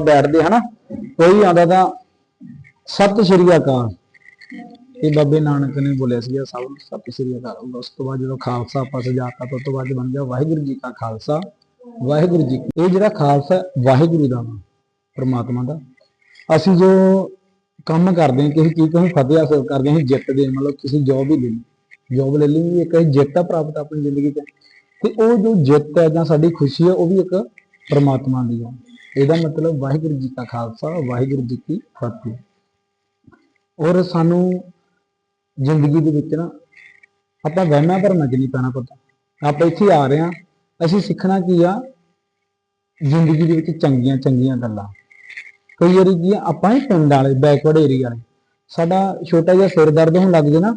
ਬੈਠਦੇ ਹਨਾ ਕੋਈ ਆਉਂਦਾ ਤਾਂ ਸਤਿ ਸ਼੍ਰੀ ਅਕਾਲ। ਇਹ ਬਾਬੇ ਨਾਨਕ ਨੇ ਬੋਲਿਆ ਸੀਗਾ, ਸਭ ਨੂੰ ਸਤਿ ਸ਼੍ਰੀ ਅਕਾਲ। ਉਸ ਤੋਂ ਬਾਅਦ ਜਦੋਂ ਖਾਲਸਾ ਆਪਾਂ ਸਜਾਤਾ ਤਾਂ ਤੋਂ ਬਾਅਦ ਬਣ ਗਿਆ ਵਾਹਿਗੁਰੂ ਜੀ ਕਾ ਖਾਲਸਾ। ਵਾਹਿਗੁਰੂ ਜੀ ਇਹ ਜਿਹੜਾ ਖਾਲਸਾ ਵਾਹਿਗੁਰੂ ਦਾ ਨਾਮ, ਪ੍ਰਮਾਤਮਾ ਦਾ। ਅਸੀਂ ਜੋ ਕੰਮ ਕਰਦੇ ਹਾਂ, ਕਿਸੇ ਚੀਜ਼ ਤੋਂ ਫਤਿਹ ਹਾਸਲ ਕਰਦੇ ਹਾਂ, ਅਸੀਂ ਜਿੱਤਦੇ ਹਾਂ, ਮਤਲਬ ਤੁਸੀਂ ਜੋਬ ਹੀ ਲਈ ਜੋਬ ਲੈ ਲਈ ਇੱਕ ਅਸੀਂ ਜਿੱਤ ਆ ਪ੍ਰਾਪਤ ਆਪਣੀ ਜ਼ਿੰਦਗੀ 'ਚ। ਤੇ ਉਹ ਜੋ ਜਿੱਤ ਹੈ ਜਾਂ ਸਾਡੀ ਖੁਸ਼ੀ ਹੈ, ਉਹ ਵੀ ਇੱਕ ਪ੍ਰਮਾਤਮਾ ਦੀ ਹੈ। ਇਹਦਾ ਮਤਲਬ ਵਾਹਿਗੁਰੂ ਜੀ ਕਾ ਖਾਲਸਾ, ਵਾਹਿਗੁਰੂ ਜੀ ਕੀ ਫਤਿਹ। ਔਰ ਸਾਨੂੰ ਜ਼ਿੰਦਗੀ ਦੇ ਵਿੱਚ ਨਾ ਆਪਾਂ ਵਹਿਮਾਂ ਭਰਮਾਂ 'ਚ ਨਹੀਂ ਪੈਣਾ ਪਤਾ। ਆਪਾਂ ਇੱਥੇ ਆ ਰਹੇ ਹਾਂ, ਅਸੀਂ ਸਿੱਖਣਾ ਕੀ ਆ? ਜ਼ਿੰਦਗੀ ਦੇ ਵਿੱਚ ਚੰਗੀਆਂ ਚੰਗੀਆਂ ਗੱਲਾਂ। ਕਈ ਵਾਰੀ ਕੀ ਆਪਾਂ ਹੀ ਪਿੰਡ ਵਾਲੇ, ਬੈਕਵਰਡ ਏਰੀਆ ਵਾਲੇ। ਸਾਡਾ ਛੋਟਾ ਜਿਹਾ ਸਿਰ ਦਰਦ ਹੋਣ ਲੱਗ ਜੇ ਨਾ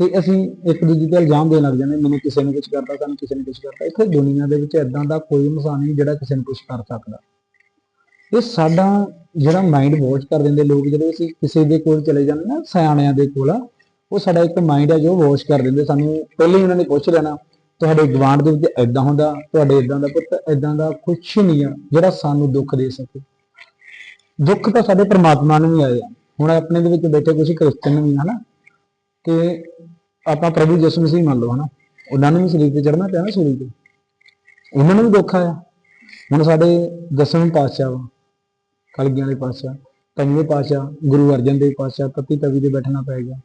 ਤੇ ਅਸੀਂ ਇੱਕ ਦੂਜੇ ਤੇ ਇਲਜ਼ਾਮ ਦੇਣ ਲੱਗ ਜਾਂਦੇ, ਮੈਨੂੰ ਕਿਸੇ ਨੇ ਕੁਝ ਕਰਤਾ, ਸਾਨੂੰ ਕਿਸੇ ਨੇ ਕੁਝ ਕਰਤਾ। ਇੱਥੇ ਦੁਨੀਆ ਦੇ ਵਿੱਚ ਇਦਾਂ ਦਾ ਕੋਈ ਇਨਸਾਨ ਨਹੀਂ ਜਿਹੜਾ ਕਿਸੇ ਨੂੰ ਕੁਝ ਕਰ ਸਕਦਾ। ਇਹ ਸਾਡਾ ਜਿਹੜਾ ਮਾਈਂਡ ਵਾਸ਼ ਕਰ ਦਿੰਦੇ ਲੋਕ, ਜਦੋਂ ਅਸੀਂ ਕਿਸੇ ਦੇ ਕੋਲ ਚਲੇ ਜਾਂਦੇ ਨਾ ਸਿਆਣਿਆਂ ਦੇ ਕੋਲ ਉਹ ਸਾਡਾ ਇੱਕ ਮਾਈਂਡ ਹੈ ਜੋ ਵਾਸ਼ ਕਰ ਦਿੰਦੇ, ਸਾਨੂੰ ਪਹਿਲਾਂ ਹੀ ਉਹਨਾਂ ਨੇ ਪੁੱਛ ਲੈਣਾ, ਤੁਹਾਡੇ ਗਵਾਂਢ ਦੇ ਵਿੱਚ ਐਦਾਂ ਹੁੰਦਾ, ਤੁਹਾਡੇ ਇਦਾਂ ਦਾ ਪੁੱਤ ਐਦਾਂ ਦਾ ਕੁਝ ਨਹੀਂ ਆ ਜਿਹੜਾ ਸਾਨੂੰ ਦੁੱਖ ਦੇ ਸਕੇ। ਦੁੱਖ ਤਾਂ ਸਾਡੇ ਪ੍ਰਮਾਤਮਾ ਨੂੰ ਹੀ ਆਏ ਆ। ਹੁਣ ਆਪਣੇ ਦੇ ਵਿੱਚ ਬੈਠੇ ਕੁਝ ਕ੍ਰਿਸਚਨ ਵੀ ਹਨਾ? ਤੇ ਆਪਾਂ ਪ੍ਰਭੂ ਯਿਸੂ ਮਸੀਹ ਮੰਨ ਲਓ ਹਨਾ, ਉਹਨਾਂ ਨੂੰ ਵੀ ਸਰੀਰ ਤੇ ਚੜਨਾ ਪਿਆ ਨਾ ਸੂਲੀ ਤੇ। ਉਹਨਾਂ ਨੂੰ ਵੀ ਦੁੱਖ ਆਇਆ। ਹੁਣ ਸਾਡੇ ਦਸਵੇਂ ਪਾਤਸ਼ਾਹ ਵਾ, ਕਲਗੀਆਂ ਵਾਲੇ ਪਾਤਸ਼ਾਹ, ਪੰਜਵੇਂ ਪਾਤਸ਼ਾਹ, ਗੁਰੂ ਅਰਜਨ ਦੇਵ ਪਾਤਸ਼ਾਹ ਤਤੀ ਤਵੀ ਤੇ ਬੈਠਣਾ ਪੈ ਗਿਆ।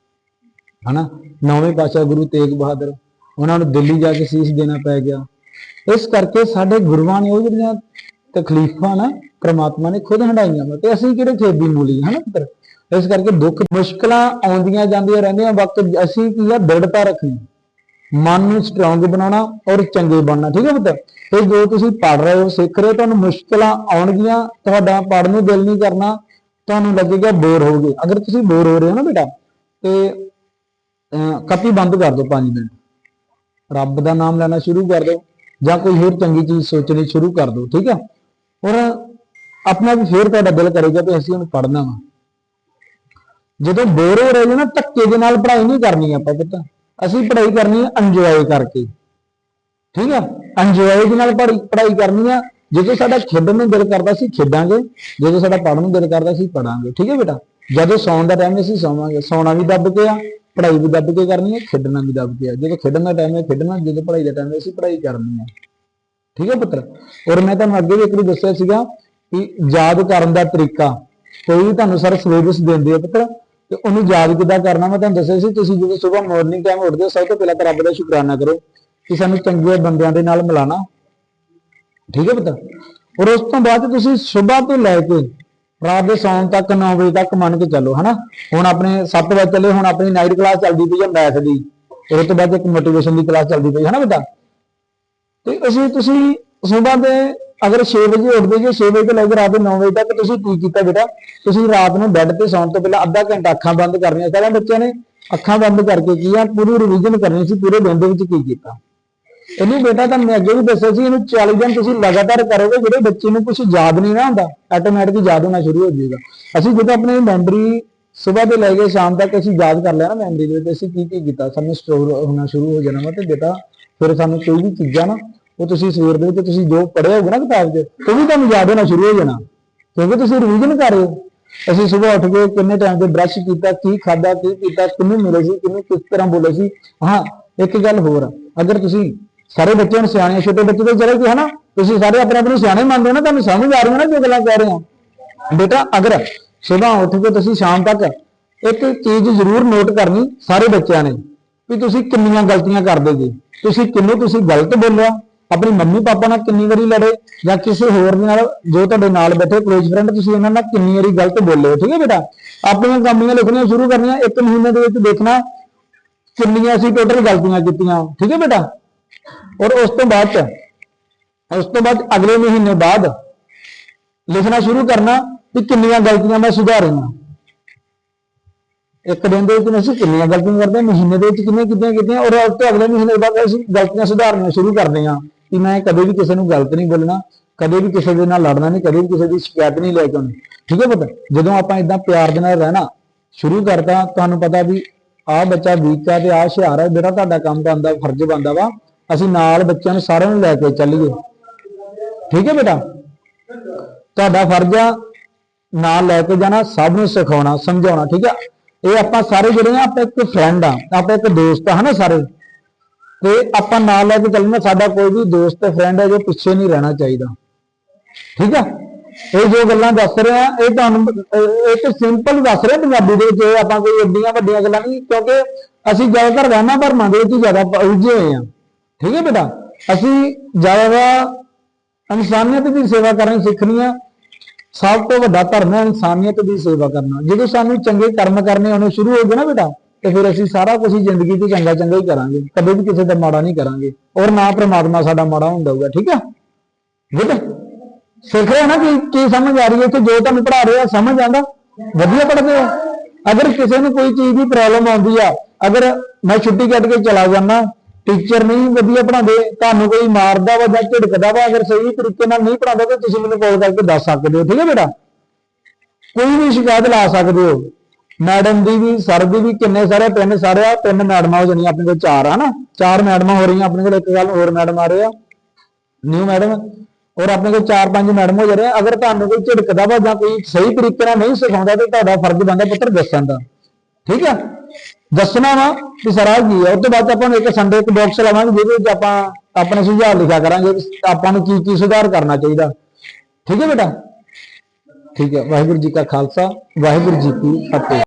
ਹਨਾ, ਨੌਵੇਂ ਪਾਤਸ਼ਾਹ ਗੁਰੂ ਤੇਗ ਬਹਾਦਰ, ਉਹਨਾਂ ਨੂੰ ਦਿੱਲੀ ਜਾ ਕੇ ਸੀਸ ਦੇਣਾ ਪੈ ਗਿਆ। ਇਸ ਕਰਕੇ ਸਾਡੇ ਗੁਰੂਆਂ ਨੇ ਉਹ ਜਿਹੜੀਆਂ ਤਕਲੀਫਾਂ ਨਾ ਪ੍ਰਮਾਤਮਾ ਨੇ ਖੁਦ ਹੰਡਾਈਆਂ ਵਾ, ਤੇ ਅਸੀਂ ਕਿਹੜੇ ਖੇਬੀ ਮੂਲੀ ਹਨਾ ਪੁੱਤਰ? ਇਸ ਕਰਕੇ ਦੁੱਖ ਮੁਸ਼ਕਲਾਂ ਆਉਂਦੀਆਂ ਜਾਂਦੀਆਂ ਰਹਿੰਦੀਆਂ ਵਕਤ ਅਸੀਂ ਕੀ ਆ ਦ੍ਰਿੜਤਾ ਰੱਖਣੀ। ਮਨ ਨੂੰ ਸਟਰੋਂਗ ਬਣਾਉਣਾ ਔਰ ਚੰਗੇ ਬਣਨਾ ਠੀਕ ਹੈ ਪੁੱਤ ਤੇ ਜੋ ਤੁਸੀਂ ਪੜ ਰਹੇ ਹੋ ਸਿੱਖ ਰਹੇ ਹੋ ਤੁਹਾਨੂੰ ਮੁਸ਼ਕਲਾਂ ਆਉਣਗੀਆਂ ਤੁਹਾਡਾ ਪੜਨ ਨੂੰ ਦਿਲ ਨਹੀਂ ਕਰਨਾ ਤੁਹਾਨੂੰ ਲੱਗੇਗਾ ਬੋਰ ਹੋਗੇ ਅਗਰ ਤੁਸੀਂ ਬੋਰ ਹੋ ਰਹੇ ਹੋ ਨਾ ਬੇਟਾ ਤੇ ਅਹ, ਕਾਪੀ ਬੰਦ ਕਰ ਦਿਓ 5 ਮਿੰਟ। ਰੱਬ ਦਾ ਨਾਮ ਲੈਣਾ ਸ਼ੁਰੂ ਕਰ ਦਿਓ ਜਾਂ ਕੋਈ ਹੋਰ ਚੰਗੀ ਚੀਜ਼ ਸੋਚਣੀ ਸ਼ੁਰੂ ਕਰ ਦਿਓ ਠੀਕ ਹੈ? ਔਰ ਆਪਣਾ ਵੀ ਫੇਰ ਤੁਹਾਡਾ ਦਿਲ ਕਰੇਗਾ ਕਿ ਅਸੀਂ ਉਹਨੂੰ ਪੜਨਾ ਵਾ। ਜਦੋਂ ਬੋਰ ਹੋ ਰਹੇ ਹੋ ਨਾ, ਧੱਕੇ ਦੇ ਨਾਲ ਪੜ੍ਹਾਈ ਨਹੀਂ ਕਰਨੀ ਆਪਾਂ ਪਤਾ। ਅਸੀਂ ਪੜ੍ਹਾਈ ਕਰਨੀ ਹੈ ਇੰਜੋਏ ਕਰਕੇ। ਠੀਕ ਹੈ ਇੰਜੋਏ ਦੇ ਨਾਲ ਪੜ੍ਹਾਈ ਕਰਨੀ ਆ। ਜਦੋਂ ਸਾਡਾ ਖੇਡਣ ਨੂੰ ਦਿਲ ਕਰਦਾ ਸੀ ਖੇਡਾਂਗੇ। ਜਦੋਂ ਸਾਡਾ ਪੜ੍ਹਨ ਨੂੰ ਦਿਲ ਕਰਦਾ ਸੀ ਪੜਾਂਗੇ ਠੀਕ ਹੈ ਬੇਟਾ? ਜਦੋਂ ਸੌਣ ਦਾ ਟਾਈਮ ਅਸੀਂ ਸੌਵਾਂਗੇ। ਸੌਣਾ ਵੀ ਦੱਬ ਕੇ ਆ, ਪੜ੍ਹਾਈ ਵੀ ਦੱਬ ਕੇ ਕਰਨੀ ਹੈ ਖੇਡਣਾ ਵੀ ਦੱਬ ਕੇ ਆ। ਜਦੋਂ ਖੇਡਣ ਦਾ ਟਾਈਮ ਹੈ, ਖੇਡਣਾ। ਜਦੋਂ ਪੜ੍ਹਾਈ ਦਾ ਟਾਈਮ ਹੈ, ਅਸੀਂ ਪੜ੍ਹਾਈ ਕਰਨੀ ਹੈ ਠੀਕ ਹੈ ਪੁੱਤਰ? ਔਰ ਮੈਂ ਤੁਹਾਨੂੰ ਅੱਗੇ ਵੀ ਇੱਕ ਵਾਰੀ ਦੱਸਿਆ ਸੀਗਾ ਕਿ ਯਾਦ ਕਰਨ ਦਾ ਤਰੀਕਾ। ਕੋਈ ਵੀ ਤੁਹਾਨੂੰ ਸਰ ਸਿਲੇਬਸ ਦਿੰਦੇ ਆ ਪੁੱਤਰ ਤੇ ਉਹਨੂੰ ਯਾਦ ਕਿੱਦਾਂ ਕਰਨਾ? ਮੈਂ ਤੁਹਾਨੂੰ ਦੱਸਿਆ ਸੀ, ਤੁਸੀਂ ਜਦੋਂ ਸਵੇਰ ਮਾਰਨਿੰਗ ਟਾਈਮ ਉੱਠਦੇ ਹੋ, ਸਭ ਤੋਂ ਪਹਿਲਾਂ ਤਾਂ ਰੱਬ ਦਾ ਸ਼ੁਕਰਾਨਾ ਕਰੋ ਕਿ ਸਾਨੂੰ ਚੰਗੇ ਬੰਦਿਆਂ ਦੇ ਨਾਲ ਮਿਲਾਣਾ। ਠੀਕ ਹੈ ਪੁੱਤਰ ਔਰ ਉਸ ਤੋਂ ਬਾਅਦ ਤੁਸੀਂ ਸਵੇਰ ਤੋਂ ਲੈ ਕੇ ਰਾਤ ਦੇ ਸੌਣ ਤੱਕ 9 ਵਜੇ ਤੱਕ ਮੰਨ ਕੇ ਚੱਲੋ, ਹਨਾ? ਹੁਣ ਆਪਣੇ 7 ਵਜੇ ਚੱਲੇ, ਹੁਣ ਆਪਣੀ ਨਾਈਟ ਕਲਾਸ ਚੱਲਦੀ ਪਈ ਹੈ ਮੈਥ ਦੀ। ਉਸ ਤੋਂ ਬਾਅਦ ਇੱਕ ਮੋਟੀਵੇਸ਼ਨ ਦੀ ਕਲਾਸ ਚੱਲਦੀ ਪਈ ਹੈ ਨਾ ਬੇਟਾ ਤੇ ਅਸੀਂ, ਤੁਸੀਂ ਸਵੇਰ ਦੇ ਅਗਰ 6 ਵਜੇ ਉੱਠਦੇ ਜੇ 6 ਵਜੇ ਤੋਂ ਲੈ ਕੇ ਰਾਤ ਦੇ 9 ਵਜੇ ਤੱਕ ਤੁਸੀਂ ਕੀ ਕੀਤਾ ਬੇਟਾ? ਤੁਸੀਂ ਰਾਤ ਨੂੰ ਬੈੱਡ ਤੇ ਸੌਣ ਤੋਂ ਪਹਿਲਾਂ ਅੱਧਾ ਘੰਟਾ ਅੱਖਾਂ ਬੰਦ ਕਰਨੀਆਂ ਸਾਰਿਆਂ ਬੱਚਿਆਂ ਨੇ ਅੱਖਾਂ ਬੰਦ ਕਰਕੇ ਕੀ ਆ? ਪੂਰੀ ਰਿਵੀਜ਼ਨ ਕਰਨੀ ਸੀ, ਪੂਰੇ ਦਿਨ ਦੇ ਵਿੱਚ ਕੀ ਕੀਤਾ? ਇਹਨੂੰ ਬੇਟਾ, ਤੁਹਾਨੂੰ ਮੈਂ ਅੱਗੇ ਵੀ ਦੱਸਿਆ ਸੀ, ਇਹਨੂੰ 40 ਦਿਨ ਤੁਸੀਂ ਲਗਾਤਾਰ ਕਰੋਗੇ, ਜਿਹੜੇ ਬੱਚੇ ਨੂੰ ਕੁਝ ਯਾਦ ਨਹੀਂ ਨਾ ਹੁੰਦਾ ਆਟੋਮੈਟਿਕ ਯਾਦ ਹੋਣਾ ਸ਼ੁਰੂ ਹੋ ਜਾਏਗਾ। ਅਸੀਂ ਜਦੋਂ ਆਪਣੀ ਮੈਮਰੀ ਸਵੇਰ ਦੇ ਲੈ ਕੇ ਸ਼ਾਮ ਤੱਕ ਅਸੀਂ ਯਾਦ ਕਰ ਲਿਆ ਨਾ ਮੈਮਰੀ ਦੇ ਵਿੱਚ, ਅਸੀਂ ਕੀ ਕੀ ਕੀਤਾ? ਸਾਨੂੰ ਸਟੋਰ ਹੋਣਾ ਸ਼ੁਰੂ ਹੋ ਜਾਣਾ ਵਾ ਤੇ ਬੇਟਾ, ਫਿਰ ਸਾਨੂੰ ਕੋਈ ਵੀ ਚੀਜ਼ਾਂ ਨਾ ਉਹ ਤੁਸੀਂ ਸਵੇਰ ਦੇ ਵਿੱਚ ਤੁਸੀਂ ਜੋ ਪੜ੍ਹਿਆ ਹੋਊਗਾ ਨਾ ਕਿਤਾਬ 'ਚ, ਉਹ ਵੀ ਤੁਹਾਨੂੰ ਯਾਦ ਹੋਣਾ ਸ਼ੁਰੂ ਹੋ ਜਾਣਾ। ਕਿਉਂਕਿ ਤੁਸੀਂ ਰਿਵੀਜ਼ਨ ਕਰ ਰਹੇ ਹੋ। ਅਸੀਂ ਸਵੇਰ ਉੱਠ ਕੇ ਕਿੰਨੇ ਟਾਈਮ ਤੇ ਬ੍ਰਸ਼ ਕੀਤਾ, ਕੀ ਖਾਦਾ ਕੀ ਕੀਤਾ ਕਿੰਨੂੰ ਮਿਲੇ ਸੀ ਕਿੰਨੂੰ ਕਿਸ ਤਰ੍ਹਾਂ ਬੋਲੇ ਸੀ। ਹਾਂ, ਇੱਕ ਗੱਲ ਹੋਰ ਅਗਰ ਤੁਸੀਂ ਸਾਰੇ ਬੱਚਿਆਂ ਨੂੰ ਸਿਆਣੇ ਛੋਟੇ ਬੱਚੇ ਤੇ ਚਲੇ ਗਏ ਹਨਾ, ਤੁਸੀਂ ਸਾਰੇ ਆਪਣੇ ਆਪਣੇ ਸਿਆਣੇ ਮੰਨਦੇ ਹੋ ਨਾ, ਤੁਹਾਨੂੰ ਸਮਝ ਆ ਰਹੀ ਹੈ ਨਾ ਜੋ ਗੱਲਾਂ ਕਹਿ ਰਹੇ ਹਾਂ ਬੇਟਾ, ਅਗਰ ਸਵੇਰ ਉੱਠ ਕੇ ਤੁਸੀਂ ਸ਼ਾਮ ਤੱਕ ਇੱਕ ਚੀਜ਼ ਜ਼ਰੂਰ ਨੋਟ ਕਰਨੀ ਸਾਰੇ ਬੱਚਿਆਂ ਨੇ, ਵੀ ਤੁਸੀਂ ਕਿੰਨੀਆਂ ਗਲਤੀਆਂ ਕਰਦੇ ਜੀ ਤੁਸੀਂ ਕਿੰਨੇ ਤੁਸੀਂ ਗਲਤ ਬੋਲਿਆ? ਆਪਣੀ ਮੰਮੀ ਪਾਪਾ ਨਾਲ ਕਿੰਨੀ ਵਾਰੀ ਲੜੇ ਜਾਂ ਕਿਸੇ ਹੋਰ ਦੇ ਨਾਲ ਜੋ ਤੁਹਾਡੇ ਨਾਲ ਬੈਠੇ ਕਲੋਜ਼ ਫਰੈਂਡ ਤੁਸੀਂ ਉਹਨਾਂ ਨਾਲ ਕਿੰਨੀ ਵਾਰੀ ਗਲਤ ਬੋਲੇ ਠੀਕ ਹੈ ਬੇਟਾ? ਆਪਣੀਆਂ ਕਾਮੀਆਂ ਲਿਖਣੀਆਂ ਸ਼ੁਰੂ ਕਰਨੀਆਂ, ਇੱਕ ਮਹੀਨੇ ਦੇ ਵਿੱਚ ਦੇਖਣਾ ਕਿੰਨੀਆਂ ਅਸੀਂ ਟੋਟਲ ਗਲਤੀਆਂ ਕੀਤੀਆਂ, ਠੀਕ ਹੈ ਬੇਟਾ? ਔਰ ਉਸ ਤੋਂ ਬਾਅਦ, ਉਸ ਤੋਂ ਬਾਅਦ ਅਗਲੇ ਮਹੀਨੇ ਬਾਅਦ ਲਿਖਣਾ ਸ਼ੁਰੂ ਕਰਨਾ ਕਿ ਕਿੰਨੀਆਂ ਗਲਤੀਆਂ ਮੈਂ ਸੁਧਾਰੀਆਂ ਇੱਕ ਦਿਨ ਦੇ ਵਿੱਚ ਅਸੀਂ ਕਿੰਨੀਆਂ ਗਲਤੀਆਂ ਕਰਦੇ ਹਾਂ, ਮਹੀਨੇ ਦੇ ਵਿੱਚ ਕਿੰਨੀਆਂ ਕੀਤੀਆਂ ਕੀਤੀਆਂ, ਔਰ ਉਸ ਤੋਂ ਅਗਲੇ ਮਹੀਨੇ ਬਾਅਦ ਅਸੀਂ ਗਲਤੀਆਂ ਸੁਧਾਰਨੀਆਂ ਸ਼ੁਰੂ ਕਰਦੇ ਹਾਂ। ਕਿ ਮੈਂ ਕਦੇ ਵੀ ਕਿਸੇ ਨੂੰ ਗਲਤ ਨਹੀਂ ਬੋਲਣਾ, ਕਦੇ ਵੀ ਕਿਸੇ ਦੇ ਨਾਲ ਲੜਨਾ ਨਹੀਂ, ਕਦੇ ਵੀ ਕਿਸੇ ਦੀ ਸ਼ਿਕਾਇਤ ਨਹੀਂ ਲੈ ਕੇ ਆਉਣੀ। ਠੀਕ ਹੈ ਪਤਾ? ਜਦੋਂ ਆਪਾਂ ਇਦਾਂ ਪਿਆਰ ਦੇ ਨਾਲ ਰਹਿਣਾ ਸ਼ੁਰੂ ਕਰਤਾ, ਤੁਹਾਨੂੰ ਪਤਾ ਵੀ ਆਹ ਬੱਚਾ ਵੀਕ ਤੇ ਆਹ ਹੁਸ਼ਿਆਰ ਹੈ ਜਿਹੜਾ ਤੁਹਾਡਾ ਕੰਮ ਬਣਦਾ, ਫਰਜ਼ ਬਣਦਾ ਵਾ, ਅਸੀਂ ਨਾਲ ਬੱਚਿਆਂ ਨੂੰ ਸਾਰਿਆਂ ਨੂੰ ਲੈ ਕੇ ਚੱਲੀਏ। ਠੀਕ ਹੈ ਬੇਟਾ? ਤੁਹਾਡਾ ਫਰਜ਼ ਆ ਨਾਲ ਲੈ ਕੇ ਜਾਣਾ, ਸਭ ਨੂੰ ਸਿਖਾਉਣਾ, ਸਮਝਾਉਣਾ, ਠੀਕ ਆ? ਇਹ ਆਪਾਂ ਸਾਰੇ ਜਿਹੜੇ ਆ, ਆਪਾਂ ਇੱਕ ਫਰੈਂਡ ਆ, ਆਪਾਂ ਇੱਕ ਦੋਸਤ ਆ, ਹਨਾ ਸਾਰੇ? ਤੇ ਆਪਾਂ ਨਾਲ ਲੈ ਕੇ ਚੱਲਣਾ, ਸਾਡਾ ਕੋਈ ਵੀ ਦੋਸਤ ਫਰੈਂਡ ਹੈ, ਜੋ ਪਿੱਛੇ ਨਹੀਂ ਰਹਿਣਾ ਚਾਹੀਦਾ। ਠੀਕ ਆ? ਇਹ ਜੋ ਗੱਲਾਂ ਦੱਸ ਰਿਹਾ ਇਹ ਤੁਹਾਨੂੰ, ਇਹ ਇੱਕ ਸਿੰਪਲ ਦੱਸ ਰਹੇ ਪੰਜਾਬੀ ਦੇ ਵਿੱਚ ਆਪਾਂ ਕੋਈ ਏਡੀਆਂ ਵੱਡੀਆਂ ਗੱਲਾਂ ਨਹੀਂ, ਕਿਉਂਕਿ ਅਸੀਂ ਜ਼ਿਆਦਾਤਰ ਰਹਿਣਾ ਭਰਮਾਂ ਦੇ ਵਿੱਚ ਹੀ ਜ਼ਿਆਦਾ ਉਲਝੇ ਹੋਏ ਆ। ਠੀਕ ਹੈ ਬੇਟਾ? ਅਸੀਂ ਜ਼ਿਆਦਾ ਇਨਸਾਨੀਅਤ ਦੀ ਸੇਵਾ ਕਰਨੀ ਸਿੱਖਣੀ ਆ। ਸਭ ਤੋਂ ਵੱਡਾ ਧਰਮ ਹੈ ਇਨਸਾਨੀਅਤ ਦੀ ਸੇਵਾ ਕਰਨਾ। ਜਦੋਂ ਸਾਨੂੰ ਚੰਗੇ ਕਰਮ ਕਰਨੇ ਆਉਣੇ ਸ਼ੁਰੂ ਹੋ ਗਏ ਨਾ ਬੇਟਾ ਤੇ ਫਿਰ ਅਸੀਂ ਸਾਰਾ ਕੁਝ ਹੀ ਜ਼ਿੰਦਗੀ 'ਚ ਚੰਗਾ ਚੰਗਾ ਹੀ ਕਰਾਂਗੇ। ਕਦੇ ਵੀ ਕਿਸੇ ਦਾ ਮਾੜਾ ਨਹੀਂ ਕਰਾਂਗੇ। ਔਰ ਨਾ ਪ੍ਰਮਾਤਮਾ ਸਾਡਾ ਮਾੜਾ ਹੁੰਦਾ ਹੋਊਗਾ ਠੀਕ ਆ? ਗੁੱਡ ਸਿੱਖ ਰਹੇ ਹੋ ਨਾ ਕਿ ਕੀ ਸਮਝ ਆ ਰਹੀ ਹੈ ਕਿ ਜੋ ਤੁਹਾਨੂੰ ਪੜ੍ਹਾ ਰਹੇ ਆ, ਸਮਝ ਆਂਦਾ ਵਧੀਆ ਪੜ੍ਹਦੇ ਹੋ। ਅਗਰ ਕਿਸੇ ਨੂੰ ਕੋਈ ਚੀਜ਼ ਦੀ ਪ੍ਰੋਬਲਮ ਆਉਂਦੀ ਆ, ਅਗਰ ਮੈਂ ਛੁੱਟੀ ਕੱਟ ਕੇ ਚਲਾ ਜਾਂਦਾ ਟੀਚਰ ਨਹੀਂ ਵਧੀਆ ਪੜ੍ਹਾਉਂਦੇ, ਤੁਹਾਨੂੰ ਕੋਈ ਮਾਰਦਾ ਵਾ ਜਾਂ ਝਿੜਕਦਾ ਵਾ, ਅਗਰ ਸਹੀ ਤਰੀਕੇ ਨਾਲ ਨਹੀਂ ਪੜ੍ਹਾਉਂਦਾ, ਤਾਂ ਤੁਸੀਂ ਮੈਨੂੰ ਕਾਲ ਕਰਕੇ ਦੱਸ ਸਕਦੇ ਹੋ, ਠੀਕ ਹੈ ਬੇਟਾ? ਕੋਈ ਵੀ ਸ਼ਿਕਾਇਤ ਲਾ ਸਕਦੇ ਹੋ। ਮੈਡਮ ਦੀ ਵੀ, ਸਰ ਦੀ ਵੀ ਕਿੰਨੇ ਸਾਰੇ ਤਿੰਨ ਸਾਰੇ ਆ, ਤਿੰਨ ਮੈਡਮਾਂ ਹੋ ਜਾਣੀਆਂ ਆਪਣੇ ਕੋਲ, ਚਾਰ ਆ ਨਾ। ਚਾਰ ਮੈਡਮਾਂ ਹੋ ਰਹੀਆਂ ਆਪਣੇ ਕੋਲ, ਇੱਕ ਗੱਲ ਹੋਰ ਮੈਡਮ ਆ ਰਹੇ ਆ। ਨਿਊ ਮੈਡਮ, ਔਰ ਆਪਣੇ ਕੋਲ ਚਾਰ ਪੰਜ ਮੈਡਮ ਹੋ ਜਾ ਰਹੇ ਅਗਰ ਤੁਹਾਨੂੰ ਕੋਈ ਝਿੜਕਦਾ ਵਾ ਜਾਂ ਕੋਈ ਸਹੀ ਤਰੀਕੇ ਨਾਲ ਨਹੀਂ ਸਿਖਾਉਂਦਾ ਤੇ ਤੁਹਾਡਾ ਫਰਜ਼ ਬਣਦਾ ਪੁੱਤਰ ਦੱਸਣ ਦਾ। ਠੀਕ ਆ? ਦੱਸਣਾ ਵਾ ਕਿ ਸਰ ਕੀ ਹੈ ਉਸ ਤੋਂ ਬਾਅਦ ਆਪਾਂ ਨੂੰ ਇੱਕ ਸੰਡੇ ਇੱਕ ਬਾਕਸ ਲਾਵਾਂਗੇ, ਜਿਹਦੇ ਵਿੱਚ ਆਪਾਂ ਆਪਣੇ ਸੁਝਾਅ ਲਿਖਿਆ ਕਰਾਂਗੇ ਆਪਾਂ ਨੂੰ ਕੀ ਕੀ ਸੁਧਾਰ ਕਰਨਾ ਚਾਹੀਦਾ। ਠੀਕ ਹੈ ਬੇਟਾ? ਠੀਕ ਹੈ ਵਾਹਿਗੁਰੂ ਜੀ ਕਾ ਖਾਲਸਾ, ਵਾਹਿਗੁਰੂ ਜੀ ਕੀ ਫਤਿਹ।